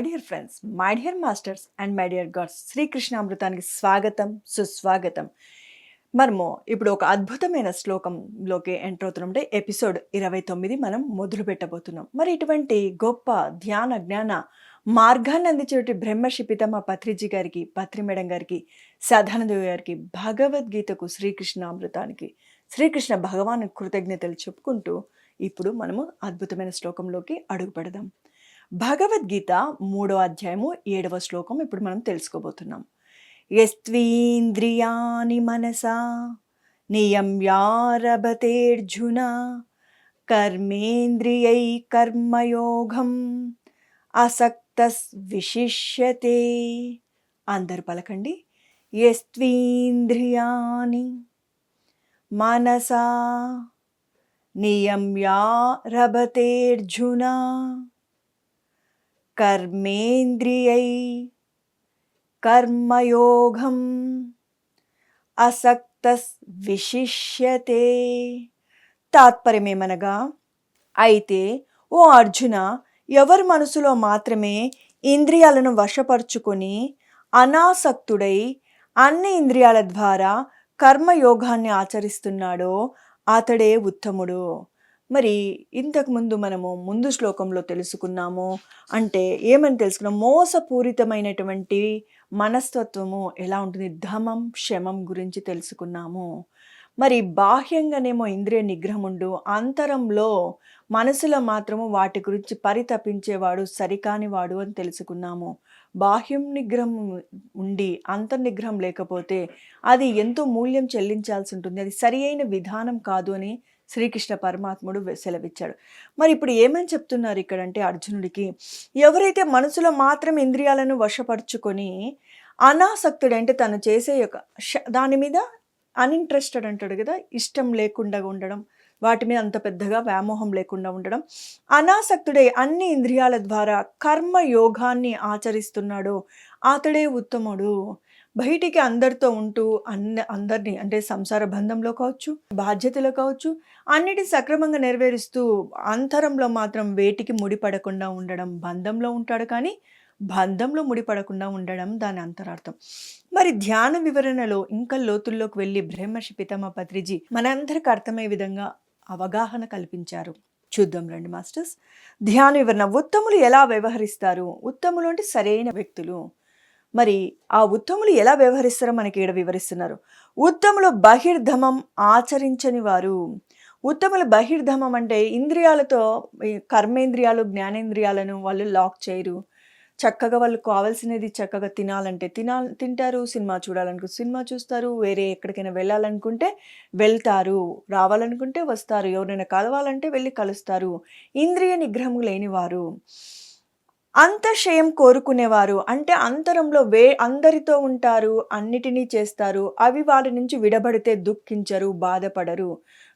Dear friends my dear masters and my dear gods శ్రీకృష్ణామృతానికి స్వాగతం సుస్వాగతం. మనము ఇప్పుడు ఒక అద్భుతమైన శ్లోకంలోకి ఎంటర్ అవుతున్నామంటే ఎపిసోడ్ ఇరవై తొమ్మిది మనం మొదలు పెట్టబోతున్నాం. మరి ఇటువంటి గొప్ప ధ్యాన జ్ఞాన మార్గాన్ని అందించినటువంటి బ్రహ్మర్షి పితమ పత్రిజీ గారికి పత్రి మేడం గారికి సదానందేవి గారికి భగవద్గీతకు శ్రీకృష్ణామృతానికి శ్రీకృష్ణ భగవాన్ కృతజ్ఞతలు చెప్పుకుంటూ ఇప్పుడు మనము అద్భుతమైన శ్లోకంలోకి అడుగు పెడదాం. భగవద్గీత మూడో అధ్యాయము ఏడవ శ్లోకం ఇప్పుడు మనం తెలుసుకోబోతున్నాం. యస్త్వీంద్రియాని మనసా నియమ్యారభతేర్జున కర్మేంద్రియై కర్మయోగం అసక్తస్ విశిష్యతే అందరు పలకండి. యస్త్వీంద్రియాని మనసా నియమ్యారభతేర్జున కర్మేంద్రియై కర్మయోగం అసక్త విశిష్యతే తాత్పర్యమేమనగా అయితే ఓ అర్జున ఎవరి మనసులో మాత్రమే ఇంద్రియాలను వశపరుచుకొని అనాసక్తుడై అన్ని ఇంద్రియాల ద్వారా కర్మయోగాన్ని ఆచరిస్తున్నాడో అతడే ఉత్తముడు. మరి ఇంతకుముందు మనము ముందు శ్లోకంలో తెలుసుకున్నాము అంటే ఏమని తెలుసుకున్నాం? మోసపూరితమైనటువంటి మనస్తత్వము ఎలా ఉంటుంది? ధమం శమం గురించి తెలుసుకున్నాము. మరి బాహ్యంగానేమో ఇంద్రియ నిగ్రహం ఉండు అంతరంలో మనసులో మాత్రము వాటి గురించి పరితపించేవాడు సరికాని వాడు అని తెలుసుకున్నాము. బాహ్యం నిగ్రహం ఉండి అంతర్నిగ్రహం లేకపోతే అది ఎంతో మూల్యం చెల్లించాల్సి ఉంటుంది. అది సరి అయిన విధానం కాదు అని శ్రీకృష్ణ పరమాత్ముడు సెలవిచ్చాడు. మరి ఇప్పుడు ఏమని చెప్తున్నారు ఇక్కడ అంటే అర్జునుడికి? ఎవరైతే మనసులో మాత్రం ఇంద్రియాలను వశపరుచుకొని అనాసక్తుడు అంటే తను చేసే యొక్క దాని మీద అన్ఇంట్రెస్టెడ్ అంటాడు కదా ఇష్టం లేకుండా ఉండడం వాటి మీద అంత పెద్దగా వ్యామోహం లేకుండా ఉండడం అనాసక్తుడే అన్ని ఇంద్రియాల ద్వారా కర్మ యోగాన్ని ఆచరిస్తున్నాడు అతడే ఉత్తముడు బయటికి అందరితో ఉంటూ అన్న అందరినీ అంటే సంసార బంధంలో కావచ్చు బాధ్యతలో కావచ్చు అన్నిటి సక్రమంగా నెరవేరుస్తూ అంతరంలో మాత్రం వేటికి ముడిపడకుండా ఉండడం బంధంలో ఉంటాడు కానీ బంధంలో ముడిపడకుండా ఉండడం దాని అంతరార్థం. మరి ధ్యాన వివరణలో ఇంకా లోతుల్లోకి వెళ్ళి బ్రహ్మర్షి పితమ పత్రిజీ మనందరికి అర్థమయ్యే విధంగా అవగాహన కల్పించారు. చూద్దాం రండి మాస్టర్స్. ధ్యాన వివరణ ఉత్తములు ఎలా వ్యవహరిస్తారు? ఉత్తములు అంటే సరైన వ్యక్తులు. మరి ఆ ఉత్తములు ఎలా వ్యవహరిస్తారో మనకి ఈడ వివరిస్తున్నారు. ఉత్తములు బహిర్ధమం ఆచరించని వారు. ఉత్తములు బహిర్ధమం అంటే ఇంద్రియాలతో కర్మేంద్రియాలు జ్ఞానేంద్రియాలను వాళ్ళు లాక్ చేయరు. చక్కగా వాళ్ళు కావాల్సినది చక్కగా తినాలంటే తినా తింటారు. సినిమా చూడాలనుకుంటే సినిమా చూస్తారు. వేరే ఎక్కడికైనా వెళ్ళాలనుకుంటే వెళ్తారు. రావాలనుకుంటే వస్తారు. ఎవరైనా కలవాలంటే వెళ్ళి కలుస్తారు. ఇంద్రియ నిగ్రహం లేనివారు. అంతశయం కోరుకునేవారు. అంటే అంతరంలో వే అందరితో ఉంటారు అన్నిటినీ చేస్తారు. అవి వాళ్ళ నుంచి విడబడితే దుఃఖించరు బాధపడరు.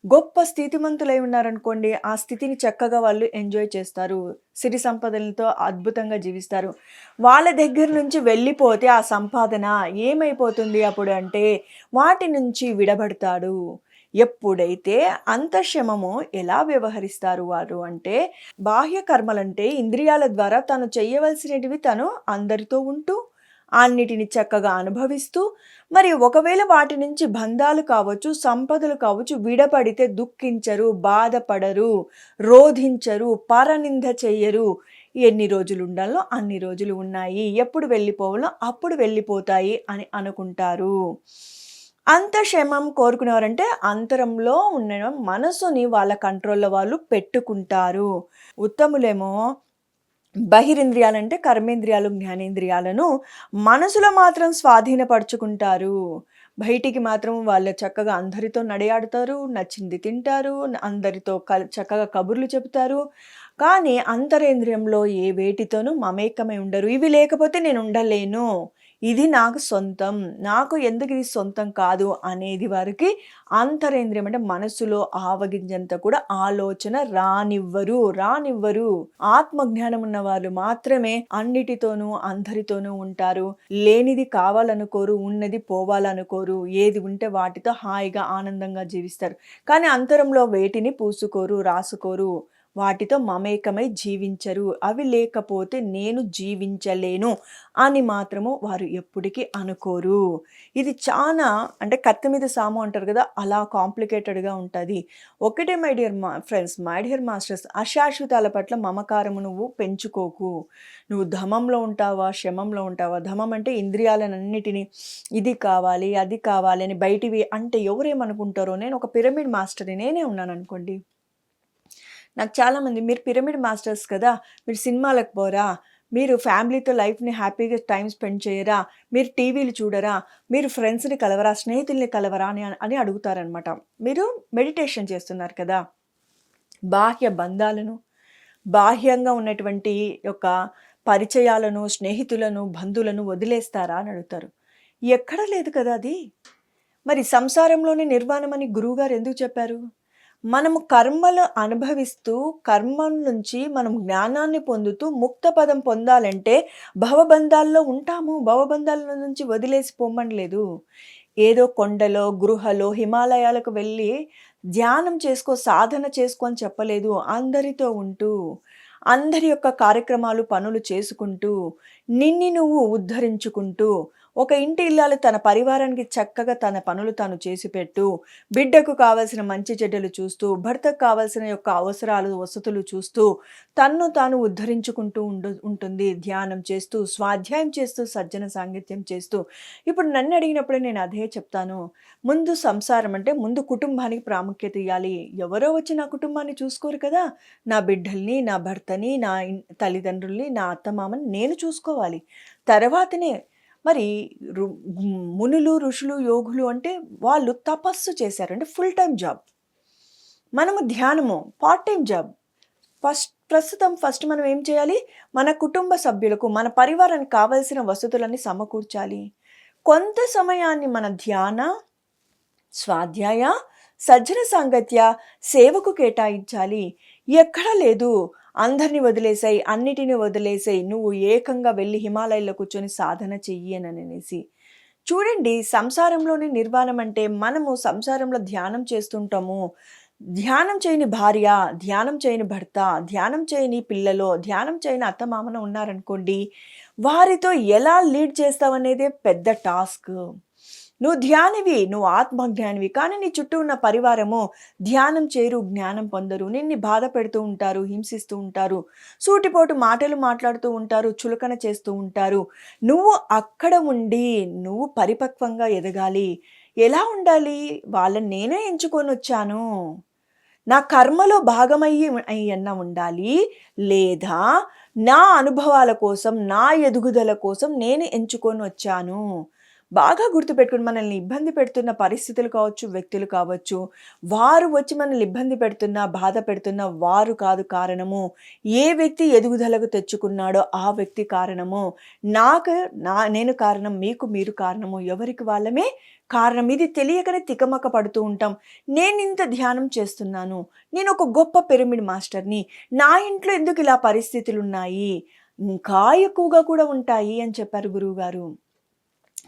గొప్ప స్థితిమంతులై ఉన్నారనుకోండి ఆ స్థితిని చక్కగా వాళ్ళు ఎంజాయ్ చేస్తారు. సిరి సంపదలతో అద్భుతంగా జీవిస్తారు. వాళ్ళ దగ్గర నుంచి వెళ్ళిపోతే ఆ సంపాదన ఏమైపోతుంది అప్పుడు అంటే వాటి నుంచి విడబడతాడు. ఎప్పుడైతే అంతఃశమము ఎలా వ్యవహరిస్తారు వారు అంటే బాహ్య కర్మలంటే ఇంద్రియాల ద్వారా తను చేయవలసినటివి తను అందరితో ఉంటూ అన్నిటిని చక్కగా అనుభవిస్తూ మరి ఒకవేళ వాటి నుంచి బంధాలు కావచ్చు సంపదలు కావచ్చు విడపడితే దుఃఖించరు బాధపడరు రోధించరు పరనింద చెయ్యరు. ఎన్ని రోజులు ఉండాలో అన్ని రోజులు ఉన్నాయి. ఎప్పుడు వెళ్ళిపోవాలో అప్పుడు వెళ్ళిపోతాయి అని అనుకుంటారు. అంత క్షేమం కోరుకునేవారంటే అంతరంలో ఉన్న మనసుని వాళ్ళ కంట్రోల్లో వాళ్ళు పెట్టుకుంటారు. ఉత్తములేమో బహిరింద్రియాలంటే కర్మేంద్రియాలు జ్ఞానేంద్రియాలను మనసులో మాత్రం స్వాధీనపరుచుకుంటారు. బయటికి మాత్రం వాళ్ళు చక్కగా అందరితో నడియాడతారు నచ్చింది తింటారు అందరితో క చక్కగా కబుర్లు చెబుతారు. కానీ అంతరేంద్రియంలో ఏ వేటితోనూ మమేకమై ఉండరు. ఇవి లేకపోతే నేను ఉండలేను. ఇది నాకు సొంతం. నాకు ఎందుకు ఇది సొంతం కాదు అనేది వారికి అంతరేంద్రియం అంటే మనసులో ఆవగింజంత కూడా ఆలోచన రానివ్వరు రానివ్వరు. ఆత్మజ్ఞానం ఉన్న వాళ్ళు మాత్రమే అన్నిటితోనూ అందరితోనూ ఉంటారు. లేనిది కావాలనుకోరు ఉన్నది పోవాలనుకోరు ఏది ఉంటే వాటితో హాయిగా ఆనందంగా జీవిస్తారు. కానీ అంతరంలో వేటిని పూసుకోరు రాసుకోరు. వాటితో మమేకమై జీవించరు. అవి లేకపోతే నేను జీవించలేను అని మాత్రము వారు ఎప్పటికీ అనుకోరు. ఇది చాలా అంటే కత్తి మీద సాము అంటారు కదా అలా కాంప్లికేటెడ్గా ఉంటుంది. ఒకటే మై డియర్ మా ఫ్రెండ్స్ మై డియర్ మాస్టర్స్ అశాశ్వతాల పట్ల మమకారము నువ్వు పెంచుకోకు. నువ్వు ధమంలో ఉంటావా శమంలో ఉంటావా? ధమం అంటే ఇంద్రియాలన్నిటినీ ఇది కావాలి అది కావాలి అని బయటివి అంటే ఎవరేమనుకుంటారో నేను ఒక పిరమిడ్ మాస్టర్ని నేనే ఉన్నాను అనుకోండి నాకు చాలామంది మీరు పిరమిడ్ మాస్టర్స్ కదా మీరు సినిమాలకు పోరా మీరు ఫ్యామిలీతో లైఫ్ని హ్యాపీగా టైం స్పెండ్ చేయరా మీరు టీవీలు చూడరా మీరు ఫ్రెండ్స్ని కలవరా స్నేహితుల్ని కలవరా అని అని అడుగుతారనమాట. మీరు మెడిటేషన్ చేస్తున్నారు కదా బాహ్య బంధాలను బాహ్యంగా ఉన్నటువంటి యొక్క పరిచయాలను స్నేహితులను బంధువులను వదిలేస్తారా అని అడుగుతారు. ఎక్కడ లేదు కదా అది. మరి సంసారంలోనే నిర్వాణమని గురువుగారు ఎందుకు చెప్పారు? మనము కర్మలు అనుభవిస్తూ కర్మం నుంచి మనం జ్ఞానాన్ని పొందుతూ ముక్త పదం పొందాలంటే భవబంధాల్లో ఉంటాము. భవబంధాల నుంచి వదిలేసి పొమ్మనలేదు ఏదో కొండలో గృహలో హిమాలయాలకు వెళ్ళి ధ్యానం చేసుకో సాధన చేసుకో అని చెప్పలేదు. అందరితో ఉంటూ అందరి యొక్క కార్యక్రమాలు పనులు చేసుకుంటూ నిన్ని నువ్వు ఉద్ధరించుకుంటూ ఒక ఇంటి ఇల్లాలు తన పరివారానికి చక్కగా తన పనులు తాను చేసి పెట్టు బిడ్డకు కావలసిన మంచి చెడ్డలు చూస్తూ భర్తకు కావలసిన యొక్క అవసరాలు వసతులు చూస్తూ తన్ను తాను ఉద్ధరించుకుంటూ ఉండు ఉంటుంది. ధ్యానం చేస్తూ స్వాధ్యాయం చేస్తూ సజ్జన సాంగత్యం చేస్తూ. ఇప్పుడు నన్ను అడిగినప్పుడే నేను అదే చెప్తాను. ముందు సంసారం అంటే ముందు కుటుంబానికి ప్రాముఖ్యత ఇవ్వాలి ఎవరో వచ్చి నా కుటుంబాన్ని చూసుకోరు కదా. నా బిడ్డల్ని నా భర్తని నా తల్లిదండ్రుల్ని నా అత్తమామని నేను చూసుకోవాలి. తర్వాతనే మరి మునులు ఋషులు యోగులు అంటే వాళ్ళు తపస్సు చేశారు. అంటే ఫుల్ టైం జాబ్ మనము ధ్యానము పార్ట్ టైం జాబ్ ఫస్ట్ ప్రస్తుతం ఫస్ట్ మనం ఏం చేయాలి? మన కుటుంబ సభ్యులకు మన పరివారానికి కావలసిన వసతులన్నీ సమకూర్చాలి. కొంత సమయాన్ని మన ధ్యాన స్వాధ్యాయ సజ్జన సాంగత్య సేవకు కేటాయించాలి. ఎక్కడా లేదు. అందరిని వదిలేసాయి అన్నిటిని వదిలేసాయి నువ్వు ఏకంగా వెళ్ళి హిమాలయాల్లో కూర్చొని సాధన చెయ్యి అని అనేసి. చూడండి సంసారంలోని నిర్వాణం అంటే మనము సంసారంలో ధ్యానం చేస్తుంటాము. ధ్యానం చేయని భార్య ధ్యానం చేయని భర్త ధ్యానం చేయని పిల్లలో ధ్యానం చేయని అత్తమామన ఉన్నారనుకోండి వారితో ఎలా లీడ్ చేస్తావనేదే పెద్ద టాస్క్. నువ్వు ధ్యానివి నువ్వు ఆత్మజ్ఞానివి కానీ నీ చుట్టూ ఉన్న పరివారము ధ్యానం చేరు జ్ఞానం పొందరు. నిన్ను బాధ పెడుతూ ఉంటారు హింసిస్తూ ఉంటారు సూటిపోటు మాటలు మాట్లాడుతూ ఉంటారు చులకన చేస్తూ ఉంటారు. నువ్వు అక్కడ ఉండి నువ్వు పరిపక్వంగా ఎదగాలి. ఎలా ఉండాలి? వాళ్ళని నేనే ఎంచుకొని వచ్చాను. నా కర్మలో భాగమయ్యి అయ్యన్న ఉండాలి. లేదా నా అనుభవాల కోసం నా ఎదుగుదల కోసం నేను ఎంచుకొని వచ్చాను. బాగా గుర్తుపెట్టుకుని మనల్ని ఇబ్బంది పెడుతున్న పరిస్థితులు కావచ్చు వ్యక్తులు కావచ్చు వారు వచ్చి మనల్ని ఇబ్బంది పెడుతున్న బాధ పెడుతున్న వారు కాదు కారణము. ఏ వ్యక్తి ఎదుగుదలకు తెచ్చుకున్నాడో ఆ వ్యక్తి కారణము. నాకు నా నేను కారణం మీకు మీరు కారణము. ఎవరికి వాళ్ళమే కారణం. ఇది తెలియకనే తికమక పడుతూ ఉంటాం. నేను ఇంత ధ్యానం చేస్తున్నాను. నేను ఒక గొప్ప పిరమిడ్ మాస్టర్ని. నా ఇంట్లో ఎందుకు ఇలా పరిస్థితులు ఉన్నాయి ఇంకా ఎక్కువగా కూడా ఉంటాయి అని చెప్పారు గురువుగారు.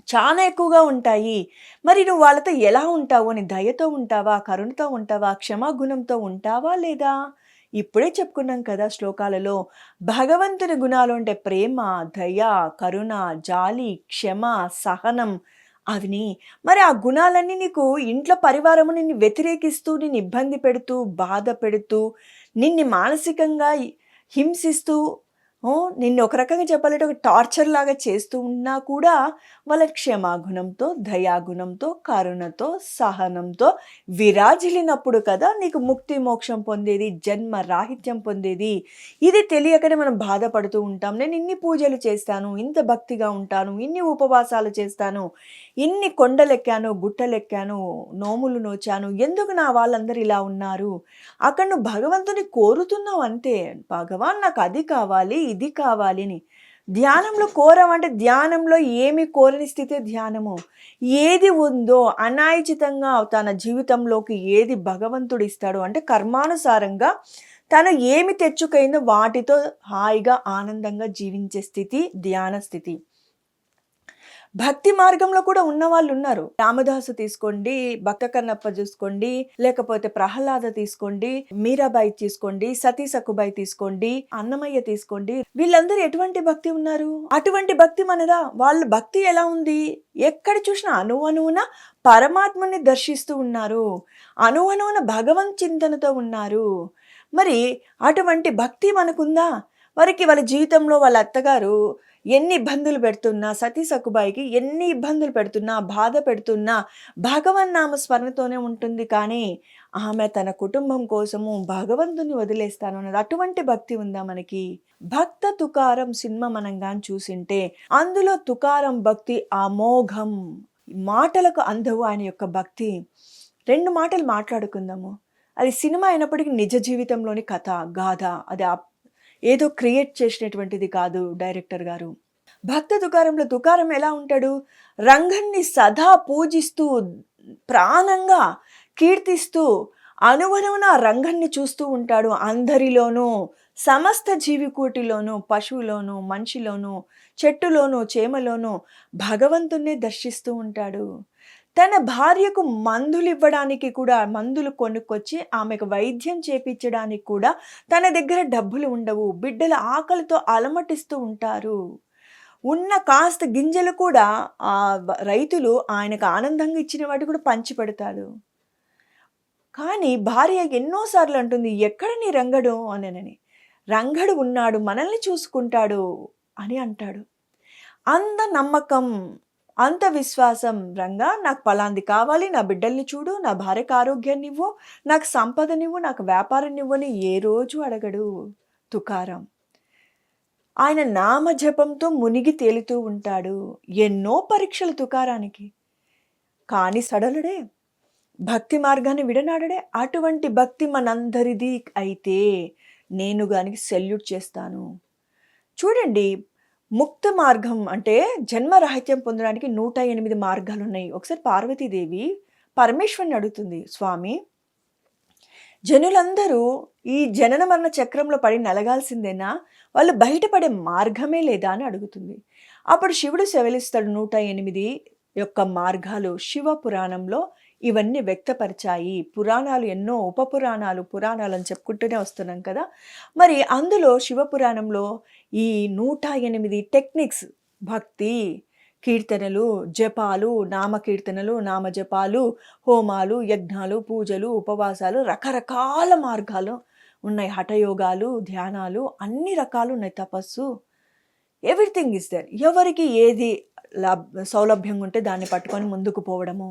చాలా ఎక్కువగా ఉంటాయి. మరి నువ్వు వాళ్ళతో ఎలా ఉంటావు? అని దయతో ఉంటావా? కరుణతో ఉంటావా? క్షమాగుణంతో ఉంటావా లేదా? ఇప్పుడే చెప్పుకున్నాం కదా శ్లోకాలలో భగవంతుని గుణాలు అంటే ప్రేమ దయ కరుణ జాలి క్షమ సహనం అవిని. మరి ఆ గుణాలన్నీ నీకు ఇంట్లో పరివారము నిన్ను వ్యతిరేకిస్తూ నిన్ను ఇబ్బంది పెడుతూ బాధ పెడుతూ నిన్ను మానసికంగా హింసిస్తూ నిన్ను ఒక రకంగా చెప్పాలంటే ఒక టార్చర్ లాగా చేస్తూ ఉన్నా కూడా వాళ్ళ క్షమాగుణంతో దయాగుణంతో కరుణతో సహనంతో విరాజిలినప్పుడు కదా నీకు ముక్తి మోక్షం పొందేది జన్మ రాహిత్యం పొందేది. ఇది తెలియకనే మనం బాధపడుతూ ఉంటాం. నేను ఇన్ని పూజలు చేస్తాను ఇంత భక్తిగా ఉంటాను ఇన్ని ఉపవాసాలు చేస్తాను ఇన్ని కొండలెక్కాను గుట్టలెక్కాను నోములు నోచాను ఎందుకు నా వాళ్ళందరూ ఇలా ఉన్నారు? అక్కడ నువ్వు భగవంతుని కోరుతున్నావు అంతే. భగవాన్ నాకు అది కావాలి ఇది కావాలి అని. ధ్యానంలో కోరమంటే ధ్యానంలో ఏమి కోరని స్థితి ధ్యానము. ఏది ఉందో అనాయచితంగా తన జీవితంలోకి ఏది భగవంతుడు ఇస్తాడో అంటే కర్మానుసారంగా తను ఏమి తెచ్చుకైందో వాటితో హాయిగా ఆనందంగా జీవించే స్థితి ధ్యాన స్థితి. భక్తి మార్గంలో కూడా ఉన్న వాళ్ళు ఉన్నారు. రామదాసు తీసుకోండి, భక్త కన్నప్ప చూసుకోండి లేకపోతే ప్రహ్లాద తీసుకోండి, మీరాబాయి తీసుకోండి, సతీ సక్కుబాయి తీసుకోండి, అన్నమయ్య తీసుకోండి, వీళ్ళందరూ ఎటువంటి భక్తి ఉన్నారు? అటువంటి భక్తి మనదా? వాళ్ళ భక్తి ఎలా ఉంది? ఎక్కడ చూసినా అణువణువున పరమాత్మని దర్శిస్తూ ఉన్నారు. అణువణువున భగవంత్ చింతనతో ఉన్నారు. మరి అటువంటి భక్తి మనకుందా? వారికి వాళ్ళ జీవితంలో వాళ్ళ అత్తగారు ఎన్ని ఇబ్బందులు పెడుతున్నా సతీ సక్కుబాయికి ఎన్ని ఇబ్బందులు పెడుతున్నా, బాధ పెడుతున్నా భగవన్ నామ స్మరణతోనే ఉంటుంది కానీ ఆమె తన కుటుంబం కోసము భగవంతుని వదిలేస్తాను అన్నది. అటువంటి భక్తి ఉందా మనకి? భక్త తుకారం సినిమా మనం చూసింటే అందులో తుకారం భక్తి అమోఘం. మాటలకు అందవు ఆయన యొక్క భక్తి. రెండు మాటలు మాట్లాడుకుందాము. అది సినిమా అయినప్పటికీ నిజ జీవితంలోని కథ, గాథ. అది ఏదో క్రియేట్ చేసినటువంటిది కాదు డైరెక్టర్ గారు. భక్త తుకారంలో తుకారం ఎలా ఉంటాడు? రంగన్ని సదా పూజిస్తూ, ప్రాణంగా కీర్తిస్తూ, అణువణువున రంగన్ని చూస్తూ ఉంటాడు. అందరిలోనూ, సమస్త జీవికోటిలోనూ, పశువులోనూ, మనిషిలోనూ, చెట్టులోనూ, చేమలోనూ భగవంతుణ్ణి దర్శిస్తూ ఉంటాడు. తన భార్యకు మందులు ఇవ్వడానికి కూడా మందులు కొనుక్కొచ్చి ఆమెకు వైద్యం చేపించడానికి కూడా తన దగ్గర డబ్బులు ఉండవు. బిడ్డల ఆకలితో అలమటిస్తూ ఉంటారు. ఉన్న కాస్త గింజలు కూడా ఆ రైతులు ఆయనకు ఆనందంగా ఇచ్చిన వాటి కూడా పంచిపెడతాడు. కానీ భార్య ఎన్నోసార్లు అంటుంది, "ఎక్కడ నీ రంగడు" అనని "రంగడు ఉన్నాడు. మనల్ని చూసుకుంటాడు" అని అంటాడు. అంద నమ్మకం, అంత విశ్వాసం. "రంగా నాకు పలాంది కావాలి. నా బిడ్డల్ని చూడు. నా భార్యకు ఆరోగ్యాన్నివ్వు. నాకు సంపదనివ్వు. నాకు వ్యాపారం అని ఏ రోజు అడగడు తుకారం. ఆయన నామజపంతో మునిగి తేలుతూ ఉంటాడు. ఎన్నో పరీక్షలు తుకారానికి. కానీ సడలుడే. భక్తి మార్గాన్ని విడనాడడే. అటువంటి భక్తి మనందరిది అయితే నేను గానికి సెల్యూట్ చేస్తాను. చూడండి ముక్త మార్గం అంటే జన్మరాహిత్యం పొందడానికి నూట ఎనిమిది మార్గాలు ఉన్నాయి ఒకసారి పార్వతీదేవి పరమేశ్వరుని అడుగుతుంది, "స్వామి జనులందరూ ఈ జనన మరణ చక్రంలో పడి నలగాల్సిందేనా? వాళ్ళు బయటపడే మార్గమే లేదా?" అని అడుగుతుంది. అప్పుడు శివుడు శవలిస్తాడు నూట ఎనిమిది యొక్క మార్గాలు శివ పురాణంలో ఇవన్నీ వ్యక్తపరిచాయి. పురాణాలు ఎన్నో ఉప పురాణాలు, పురాణాలు అని చెప్పుకుంటూనే వస్తున్నాం కదా! మరి అందులో శివ పురాణంలో ఈ 108 టెక్నిక్స్ భక్తి, కీర్తనలు, జపాలు, నామకీర్తనలు నామజపాలు నామ జపాలు, హోమాలు, యజ్ఞాలు, పూజలు, ఉపవాసాలు రకరకాల మార్గాలు ఉన్నాయి. హఠయోగాలు, ధ్యానాలు అన్ని రకాలు ఉన్నాయి. తపస్సు ఎవ్రీథింగ్ ఇస్ దర్ ఎవరికి ఏది లబ్ సౌలభ్యంగా ఉంటే దాన్ని పట్టుకొని ముందుకు పోవడము.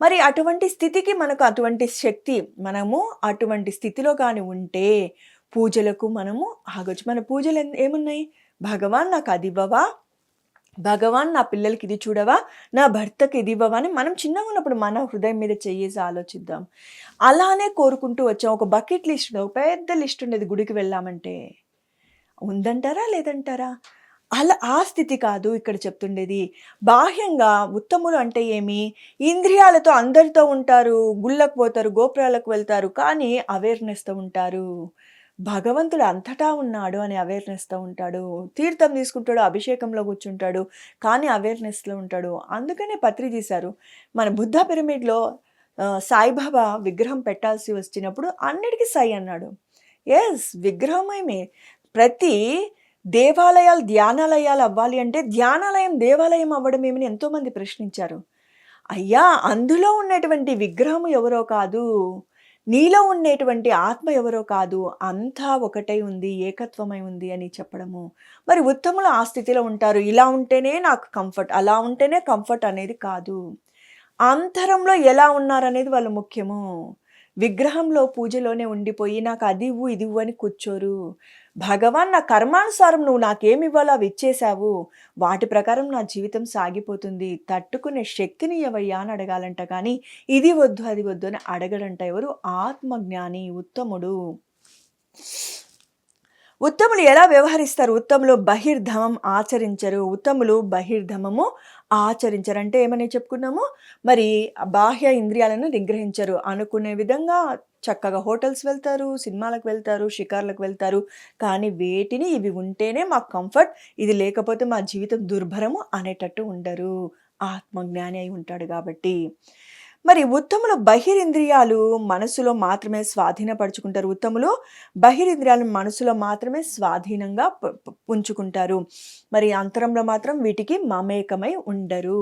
మరి అటువంటి స్థితికి మనకు అటువంటి శక్తి మనము అటువంటి స్థితిలో కానీ ఉంటే పూజలకు మనము ఆగొచ్చు. మన పూజలు ఏమున్నాయి? భగవాన్ నాకు అదివ్వవా? భగవాన్ నా పిల్లలకి ఇది చూడవా? నా భర్తకి ఇది ఇవ్వవా? అని మనం చిన్నగా ఉన్నప్పుడు మన హృదయం మీద చెయ్యేసి ఆలోచిద్దాం. అలానే కోరుకుంటూ వచ్చాం. ఒక బకెట్ లిస్ట్ ఒక పెద్ద లిస్ట్ ఉండేది గుడికి వెళ్ళామంటే. ఉందంటారా? లేదంటారా? అలా ఆ స్థితి కాదు ఇక్కడ చెప్తుండేది. బాహ్యంగా ఉత్తములు అంటే ఏమి? ఇంద్రియాలతో అందరితో ఉంటారు. గుళ్ళకు పోతారు, గోపురాలకు వెళ్తారు. కానీ అవేర్‌నెస్‌తో ఉంటారు. భగవంతుడు అంతటా ఉన్నాడు అనే అవేర్‌నెస్‌తో ఉంటాడు. తీర్థం తీసుకుంటాడు, అభిషేకంలో కూర్చుంటాడు. కానీ అవేర్‌నెస్‌లో ఉంటాడు. అందుకనే పత్రి తీశారు. మన బుద్ధ పిరమిడ్‌లో సాయిబాబా విగ్రహం పెట్టాల్సి వచ్చినప్పుడు అన్నిటికీ సై అన్నాడు. ఎస్ విగ్రహమయమే. ప్రతి దేవాలయాలు ధ్యానాలయాలు అవ్వాలి అంటే ధ్యానాలయం దేవాలయం అవ్వడం ఏమని ఎంతోమంది ప్రశ్నించారు. అయ్యా! అందులో ఉన్నటువంటి విగ్రహం ఎవరో కాదు. నీలో ఉండేటువంటి ఆత్మ ఎవరో కాదు. అంతా ఒకటై ఉంది. ఏకత్వమై ఉంది అని చెప్పడము. మరి ఉత్తములు ఆ స్థితిలో ఉంటారు. ఇలా ఉంటేనే నాకు కంఫర్ట్. అలా ఉంటేనే కంఫర్ట్ అనేది కాదు. అంతరంలో ఎలా ఉన్నారనేది వాళ్ళు ముఖ్యము. విగ్రహంలో పూజలోనే ఉండిపోయి నాకు అది ఇవ్వు, ఇది ఇవ్వు అని కూర్చోరు. భగవాన్ నా కర్మానుసారం నువ్వు నాకేమివ్వాలో అవి ఇచ్చేశావు. వాటి ప్రకారం నా జీవితం సాగిపోతుంది. తట్టుకునే శక్తిని ఎవయ్యా అని అడగాలంట కానీ ఇది వద్దు, అది వద్దు అని అడగడంట ఎవరు? ఆత్మజ్ఞాని, ఉత్తముడు. ఉత్తములు ఎలా వ్యవహరిస్తారు ఉత్తములు బహిర్ధమం ఆచరించరు ఉత్తములు బహిర్ధమము ఆచరించరు. అంటే ఏమని చెప్పుకున్నాము? మరి బాహ్య ఇంద్రియాలను నిగ్రహించరు. అనుకునే విధంగా చక్కగా హోటల్స్ వెళ్తారు సినిమాలకు వెళ్తారు షికార్లకు వెళ్తారు. కానీ వేటిని ఇవి ఉంటేనే మాకు కంఫర్ట్ ఇది లేకపోతే మా జీవితం దుర్భరము అనేటట్టు ఉండరు. ఆత్మజ్ఞాని అయి ఉంటాడు కాబట్టి. మరి ఉత్తములు బహిరింద్రియాలు మనసులో మాత్రమే స్వాధీనపరుచుకుంటారు. ఉత్తములు బహిరింద్రియాలను మనసులో మాత్రమే స్వాధీనంగా ఉంచుకుంటారు మరి అంతరంలో మాత్రం వీటికి మమేకమై ఉండరు.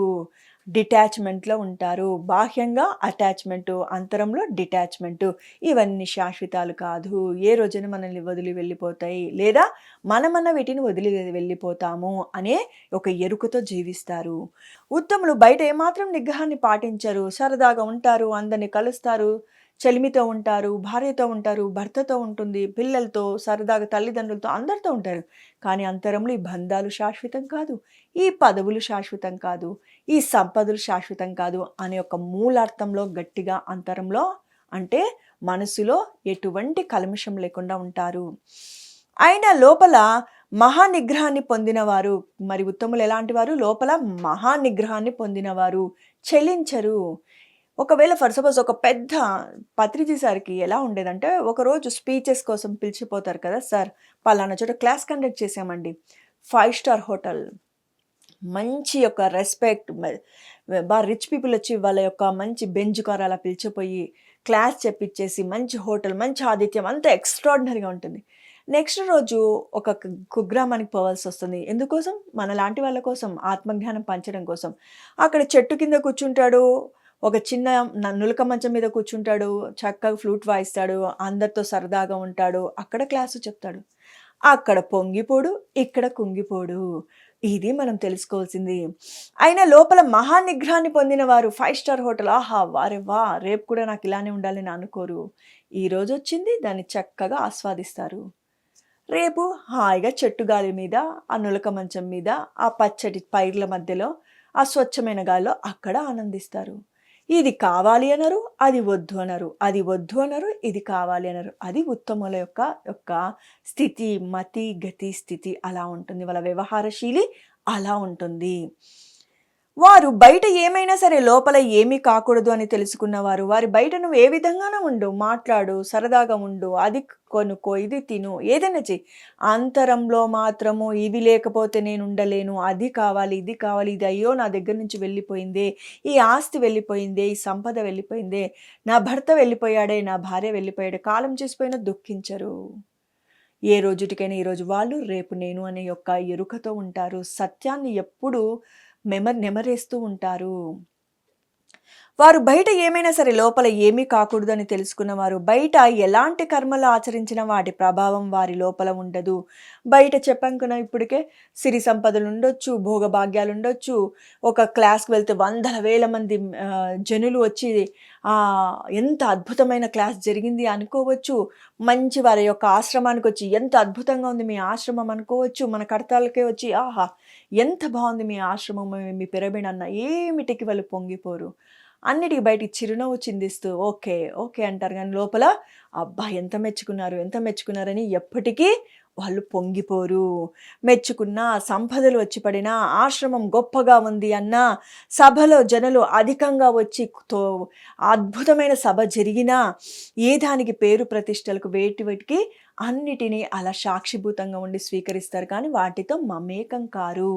డిటాచ్మెంట్లో ఉంటారు. బాహ్యంగా అటాచ్మెంట్ అంతరంలో డిటాచ్మెంట్. ఇవన్నీ శాశ్వతాలు కాదు. ఏ రోజున మనల్ని వదిలి వెళ్ళిపోతాయి. లేదా మనమన్న వీటిని వదిలి వెళ్ళిపోతాము అనే ఒక ఎరుకతో జీవిస్తారు. ఉత్తములు బయట ఏమాత్రం నిగ్రహాన్ని పాటించరు. సరదాగా ఉంటారు. అందరిని కలుస్తారు. చెలిమితో ఉంటారు భార్యతో ఉంటారు భర్తతో ఉంటుంది పిల్లలతో సరదాగా తల్లిదండ్రులతో అందరితో ఉంటారు. కానీ అంతరంలో ఈ బంధాలు శాశ్వతం కాదు ఈ పదవులు శాశ్వతం కాదు ఈ సంపదలు శాశ్వతం కాదు అనే ఒక మూలార్థంలో గట్టిగా అంతరంలో అంటే మనసులో ఎటువంటి కల్మషం లేకుండా ఉంటారు. అయినా లోపల మహానిగ్రహాన్ని పొందినవారు మరి ఉత్తములు ఎలాంటి వారు? లోపల మహానిగ్రహాన్ని పొందినవారు చెలించరు. ఒకవేళ ఫర్ సపోజ్ ఒక పెద్ద పత్రిజీ సార్కి ఎలా ఉండేదంటే ఒకరోజు స్పీచెస్ కోసం పిలిచిపోతారు కదా సార్ పలానా చోట క్లాస్ కండక్ట్ చేసామండి ఫైవ్ స్టార్ హోటల్ మంచి యొక్క రెస్పెక్ట్ బాగా రిచ్ పీపుల్ వచ్చి వాళ్ళ యొక్క మంచి బెంజ్ కార్ అలా పిలిచిపోయి క్లాస్ చెప్పించేసి మంచి హోటల్ మంచి ఆతిథ్యం అంతా ఎక్స్ట్రాడినరీగా ఉంటుంది. నెక్స్ట్ రోజు ఒక కుగ్రామానికి పోవాల్సి వస్తుంది. ఎందుకోసం? మన లాంటి వాళ్ళ కోసం ఆత్మజ్ఞానం పంచడం కోసం. అక్కడ చెట్టు కింద కూర్చుంటాడు ఒక చిన్న నులక మంచం మీద కూర్చుంటాడు చక్కగా ఫ్లూట్ వాయిస్తాడు అందరితో సరదాగా ఉంటాడు అక్కడ క్లాసు చెప్తాడు. అక్కడ పొంగిపోడు ఇక్కడ కుంగిపోడు. ఇది మనం తెలుసుకోవాల్సింది. అయినా లోపల మహానిగ్రహాన్ని పొందిన వారు ఫైవ్ స్టార్ హోటల్. ఆహా వారే వా రేపు కూడా నాకు ఇలానే ఉండాలని అనుకోరు. ఈరోజు వచ్చింది దాన్ని చక్కగా ఆస్వాదిస్తారు. రేపు హాయిగా చెట్టు గాలి మీద ఆ నులక మంచం మీద ఆ పచ్చటి పైర్ల మధ్యలో ఆ స్వచ్ఛమైన గాలిలో అక్కడ ఆనందిస్తారు. ఇది కావాలి అనరు అది వద్దు అనరు. అది వద్దు అనరు ఇది కావాలి అనరు. అది ఉత్తముల యొక్క యొక్క స్థితి మతి గతి స్థితి అలా ఉంటుంది. వాళ్ళ వ్యవహారశీలి అలా ఉంటుంది. వారు బయట ఏమైనా సరే లోపల ఏమీ కాకూడదు అని తెలుసుకున్నవారు వారి బయట నువ్వు ఏ విధంగానూ ఉండు మాట్లాడు సరదాగా ఉండు అది కొనుక్కో ఇది తిను ఏదైనా చెయ్యి. అంతరంలో మాత్రము ఇవి లేకపోతే నేను ఉండలేను అది కావాలి ఇది కావాలి ఇది అయ్యో నా దగ్గర నుంచి వెళ్ళిపోయిందే ఈ ఆస్తి వెళ్ళిపోయిందే ఈ సంపద వెళ్ళిపోయిందే నా భర్త వెళ్ళిపోయాడే నా భార్య వెళ్ళిపోయాడే కాలం చేసిపోయినా దుఃఖించరు. ఏ రోజుటికైనా ఈరోజు వాళ్ళు రేపు నేను అనే యొక్క ఎరుకతో ఉంటారు. సత్యాన్ని ఎప్పుడూ మెమర్ నెమరేస్తూ ఉంటారు. వారు బయట ఏమైనా సరే లోపల ఏమీ కాకూడదని తెలుసుకున్నవారు బయట ఎలాంటి కర్మలు ఆచరించిన వాటి ప్రభావం వారి లోపల ఉండదు. బయట చెప్పాం ఇప్పటికే సిరి సంపదలు ఉండొచ్చు భోగభాగ్యాలు ఉండొచ్చు. ఒక క్లాస్కి వెళ్తే వందల వేల మంది జనులు వచ్చి ఎంత అద్భుతమైన క్లాస్ జరిగింది అనుకోవచ్చు. మంచి వారి యొక్క ఆశ్రమానికి వచ్చి ఎంత అద్భుతంగా ఉంది మీ ఆశ్రమం అనుకోవచ్చు. మన కడతాలకే వచ్చి ఆహా ఎంత బాగుంది మీ ఆశ్రమం మీ పిరబిడన్న ఏమిటికి వాళ్ళు పొంగిపోరు? అన్నిటికి బయటికి చిరునవ్వు చిందిస్తూ ఓకే ఓకే అంటారు. కానీ లోపల అబ్బా ఎంత మెచ్చుకున్నారు ఎంత మెచ్చుకున్నారని ఎప్పటికీ వాళ్ళు పొంగిపోరు. మెచ్చుకున్న సంపదలు వచ్చి పడినా ఆశ్రమం గొప్పగా ఉంది అన్న సభలో జనులు అధికంగా వచ్చి తో అద్భుతమైన సభ జరిగినా ఏ దానికి పేరు ప్రతిష్టలకు వేటి వాటికి అన్నిటినీ అలా సాక్షిభూతంగా ఉండి స్వీకరిస్తారు. కానీ వాటితో మమేకం కారు.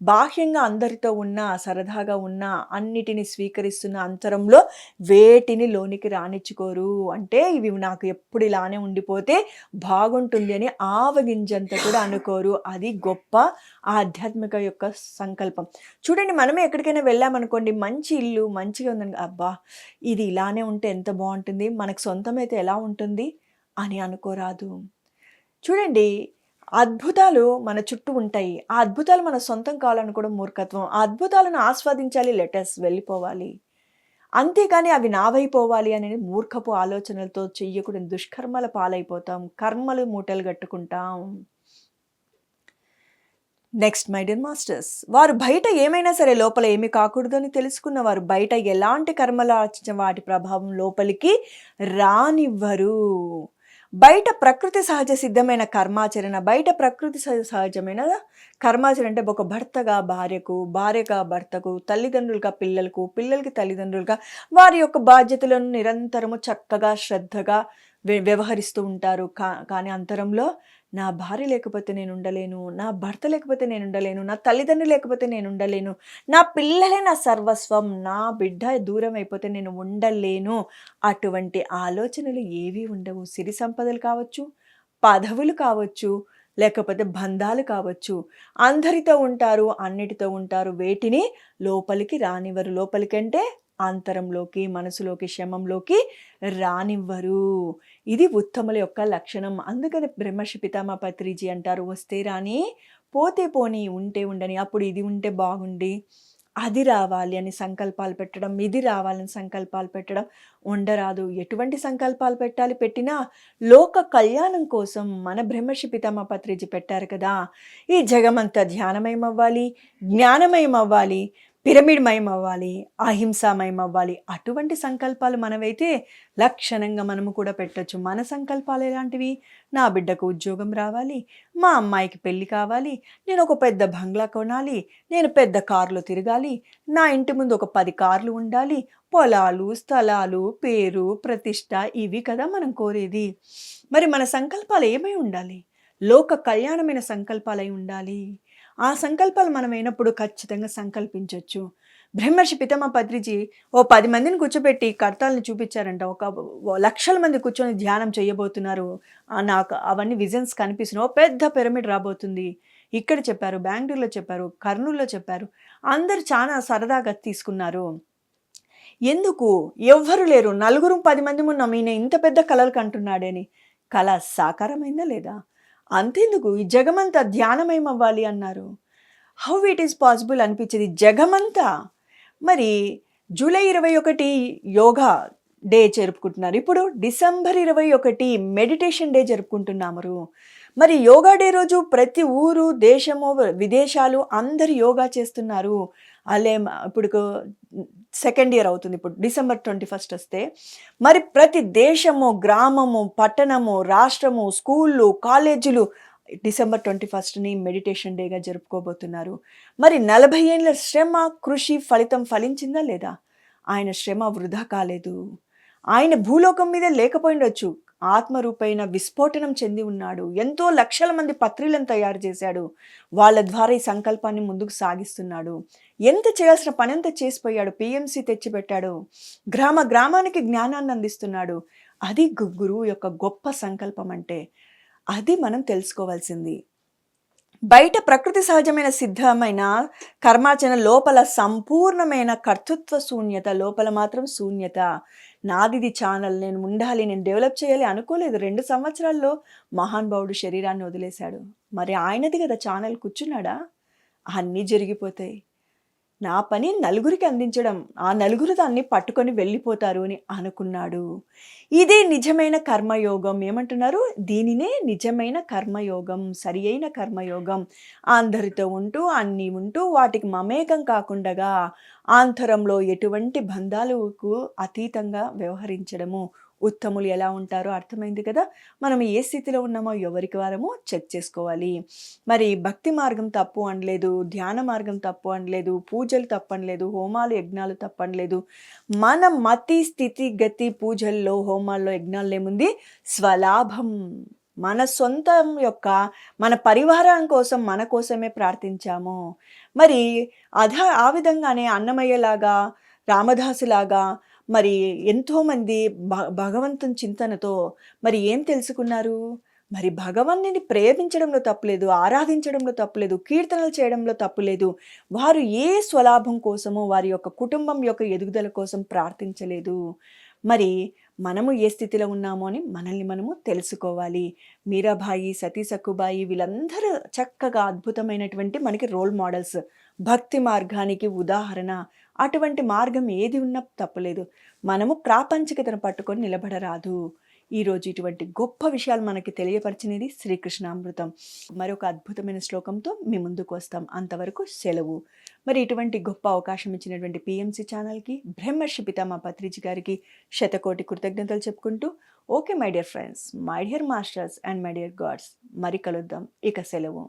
బాహ్యంగా అందరితో ఉన్న సరదాగా ఉన్న అన్నిటిని స్వీకరిస్తున్న అంతరంలో వేటిని లోనికి రానిచ్చుకోరు. అంటే ఇవి నాకు ఎప్పుడు ఇలానే ఉండిపోతే బాగుంటుంది అని ఆవగింజంత కూడా అనుకోరు. అది గొప్ప ఆధ్యాత్మిక యొక్క సంకల్పం. చూడండి మనమే ఎక్కడికైనా వెళ్ళామనుకోండి మంచి ఇల్లు మంచిగా ఉందని అబ్బా! ఇది ఇలానే ఉంటే ఎంత బాగుంటుంది? మనకు సొంతమైతే ఎలా ఉంటుంది? అని అనుకోరాదు. చూడండి అద్భుతాలు మన చుట్టూ ఉంటాయి. ఆ అద్భుతాలు మన సొంతం కావాలనుకోవడం మూర్ఖత్వం. ఆ అద్భుతాలను ఆస్వాదించాలి లెటర్స్ వెళ్ళిపోవాలి. అంతేకాని అవి నావైపోవాలి అనేది మూర్ఖపు ఆలోచనలతో చెయ్యకూడని దుష్కర్మల పాలైపోతాం. కర్మలు మూటలు కట్టుకుంటాం. నెక్స్ట్ మై డియర్ మాస్టర్స్ వారు బయట ఏమైనా సరే లోపల ఏమి కాకూడదు అని తెలుసుకున్న వారు బయట ఎలాంటి కర్మలు ఆర్చించిన వాటి ప్రభావం లోపలికి రానివ్వరు. బయట ప్రకృతి సహజ సిద్ధమైన కర్మాచరణ బయట ప్రకృతి సహజ సహజమైన కర్మాచరణ అంటే ఒక భర్తగా భార్యకు భార్యగా భర్తకు తల్లిదండ్రులుగా పిల్లలకు పిల్లలకి తల్లిదండ్రులుగా వారి యొక్క బాధ్యతలను నిరంతరము చక్కగా శ్రద్ధగా వ్య- వ్యవహరిస్తూ ఉంటారు. కా కానీ అంతరంలో నా భార్య లేకపోతే నేను ఉండలేను నా భర్త లేకపోతే నేను ఉండలేను నా తల్లిదండ్రులు లేకపోతే నేను ఉండలేను నా పిల్లలే నా సర్వస్వం నా బిడ్డ దూరం అయిపోతే నేను ఉండలేను. అటువంటి ఆలోచనలు ఏవి ఉండవు. సిరి సంపదలు కావచ్చు పదవులు కావచ్చు లేకపోతే బంధాలు కావచ్చు. అందరితో ఉంటారు అన్నిటితో ఉంటారు. వేటిని లోపలికి రానివ్వరు. లోపలికంటే అంతరంలోకి మనసులోకి శమంలోకి రానివ్వరు. ఇది ఉత్తముల యొక్క లక్షణం. అందుకని బ్రహ్మర్షి పితామా పత్రిజీ అంటారు వస్తే రాని పోతే పోని ఉంటే ఉండని అప్పుడు ఇది ఉంటే బాగుండి. అది రావాలి అని సంకల్పాలు పెట్టడం ఇది రావాలని సంకల్పాలు పెట్టడం ఉండరాదు. ఎటువంటి సంకల్పాలు పెట్టాలి? పెట్టినా లోక కళ్యాణం కోసం మన బ్రహ్మర్షి పితామా పత్రిజీ పెట్టారు కదా. ఈ జగమంతా ధ్యానమయం అవ్వాలి జ్ఞానమయం అవ్వాలి పిరమిడ్మయం అవ్వాలి అహింసామయం అవ్వాలి అటువంటి సంకల్పాలు మనవైతే లక్షణంగా మనము కూడా పెట్టొచ్చు. మన సంకల్పాలు ఎలాంటివి? నా బిడ్డకు ఉద్యోగం రావాలి మా అమ్మాయికి పెళ్ళి కావాలి నేను ఒక పెద్ద బంగ్లా కొనాలి నేను పెద్ద కారులో తిరగాలి నా ఇంటి ముందు ఒక పది కార్లు ఉండాలి పొలాలు స్థలాలు పేరు ప్రతిష్ట ఇవి కదా మనం కోరేది. మరి మన సంకల్పాలు ఏమై ఉండాలి? లోక కళ్యాణమైన సంకల్పాలై ఉండాలి. ఆ సంకల్పాలు మనం అయినప్పుడు ఖచ్చితంగా సంకల్పించవచ్చు బ్రహ్మర్షి పితమ పత్రిజీ ఓ పది మందిని కూర్చోబెట్టి కర్తాలను చూపించారంట. ఒక లక్షల మంది కూర్చొని ధ్యానం చేయబోతున్నారు. నాకు అవన్నీ విజన్స్ కనిపిస్తున్నాయి ఓ పెద్ద పిరమిడ్ రాబోతుంది. ఇక్కడ చెప్పారు బెంగళూరులో చెప్పారు కర్నూలులో చెప్పారు. అందరు చాలా సరదాగా తీసుకున్నారు. ఎందుకు? ఎవ్వరు లేరు. నలుగురు పది మంది ఉన్నాం ఈయన ఇంత పెద్ద కళలు కంటున్నాడని కళ సాకారమైందా లేదా? అంతెందుకు? ఈ జగమంతా ధ్యానమయమవ్వాలి అన్నారు. హౌ ఇట్ ఈస్ పాసిబుల్ అనిపించేది జగమంతా? మరి జూలై ఇరవై ఒకటి యోగా డే జరుపుకుంటున్నారు. ఇప్పుడు డిసెంబర్ ఇరవై ఒకటి మెడిటేషన్ డే జరుపుకుంటున్నాము మరి యోగా డే రోజు ప్రతి ఊరు దేశము విదేశాలు అందరు యోగా చేస్తున్నారు. అలే ఇప్పుడు సెకండ్ ఇయర్ అవుతుంది. ఇప్పుడు డిసెంబర్ ట్వంటీ ఫస్ట్ వస్తే మరి ప్రతి దేశము గ్రామము పట్టణము రాష్ట్రము స్కూళ్ళు కాలేజీలు డిసెంబర్ ట్వంటీ ఫస్ట్ని మెడిటేషన్ డేగా జరుపుకోబోతున్నారు. మరి నలభై ఏళ్ళ శ్రమ కృషి ఫలితం ఫలించిందా లేదా? ఆయన శ్రమ వృధా కాలేదు. ఆయన భూలోకం మీద లేకపోయిండొచ్చు. ఆత్మరూపైన విస్ఫోటనం చెంది ఉన్నాడు. ఎంతో లక్షల మంది పత్రిలను తయారు చేశాడు. వాళ్ళ ద్వారా ఈ సంకల్పాన్ని ముందుకు సాగిస్తున్నాడు. ఎంత చేయాల్సిన పని ఎంత చేసిపోయాడు. పిఎంసి తెచ్చిపెట్టాడు. గ్రామ గ్రామానికి జ్ఞానాన్ని అందిస్తున్నాడు. అది గురువు యొక్క గొప్ప సంకల్పం అంటే అది మనం తెలుసుకోవాల్సింది. బయట ప్రకృతి సహజమైన సిద్ధమైన కర్మాచరణ లోపల సంపూర్ణమైన కర్తృత్వ శూన్యత లోపల మాత్రం శూన్యత. నాదిది ఛానల్ నేను ఉండాలి నేను డెవలప్ చేయాలి అనుకోలేదు. రెండు సంవత్సరాల్లో మహానుభావుడు శరీరాన్ని వదిలేశాడు. మరి ఆయనది కదా ఛానల్ కూర్చున్నాడా? అన్నీ జరిగిపోతాయి. నా పని నలుగురికి అందించడం ఆ నలుగురు దాన్ని పట్టుకొని వెళ్ళిపోతారు అని అనుకున్నాడు. ఇదే నిజమైన కర్మయోగం. ఏమంటున్నారు? దీనినే నిజమైన కర్మయోగం సరి అయిన కర్మయోగం. ఆంధరితో ఉంటూ అన్నీ ఉంటూ వాటికి మమేకం కాకుండా ఆంతరంలో ఎటువంటి బంధాలకు అతీతంగా వ్యవహరించడము ఉత్తములు ఎలా ఉంటారో అర్థమైంది కదా? మనం ఏ స్థితిలో ఉన్నామో ఎవరికి వారమో చెక్ చేసుకోవాలి. మరి భక్తి మార్గం తప్పు అనలేదు ధ్యాన మార్గం తప్పు అనలేదు పూజలు తప్పనలేదు హోమాలు యజ్ఞాలు తప్పనలేదు. మన మతి స్థితి గతి పూజల్లో హోమాల్లో యజ్ఞాల్లో ఏముంది? స్వలాభం. మన సొంతం యొక్క మన పరివారం కోసం మన కోసమే ప్రార్థించాము. మరి అధ ఆ విధంగానే అన్నమయ్యలాగా రామదాసులాగా మరి ఎంతోమంది భ భగవంతుని చింతనతో మరి ఏం తెలుసుకున్నారు? మరి భగవాన్ని ప్రేమించడంలో తప్పులేదు ఆరాధించడంలో తప్పులేదు కీర్తనలు చేయడంలో తప్పులేదు. వారు ఏ స్వలాభం కోసమో వారి యొక్క కుటుంబం యొక్క ఎదుగుదల కోసం ప్రార్థించలేదు. మరి మనము ఏ స్థితిలో ఉన్నామో అని మనల్ని మనము తెలుసుకోవాలి. మీరాబాయి సతీ సక్కుబాయి వీళ్ళందరూ చక్కగా అద్భుతమైనటువంటి మనకి రోల్ మోడల్స్ భక్తి మార్గానికి ఉదాహరణ. అటువంటి మార్గం ఏది ఉన్నా తప్పలేదు. మనము ప్రాపంచికతను పట్టుకొని నిలబడరాదు. ఈరోజు ఇటువంటి గొప్ప విషయాలు మనకి తెలియపరిచినది శ్రీకృష్ణామృతం. మరొక అద్భుతమైన శ్లోకంతో మీ ముందుకు వస్తాం. అంతవరకు సెలవు. మరి ఇటువంటి గొప్ప అవకాశం ఇచ్చినటువంటి పిఎంసి ఛానల్కి బ్రహ్మర్షి పితామా పత్రిజీ గారికి శతకోటి కృతజ్ఞతలు చెప్పుకుంటూ okay my dear friends my dear masters and my dear gods మరి కలుద్దాం. ఇక సెలవు.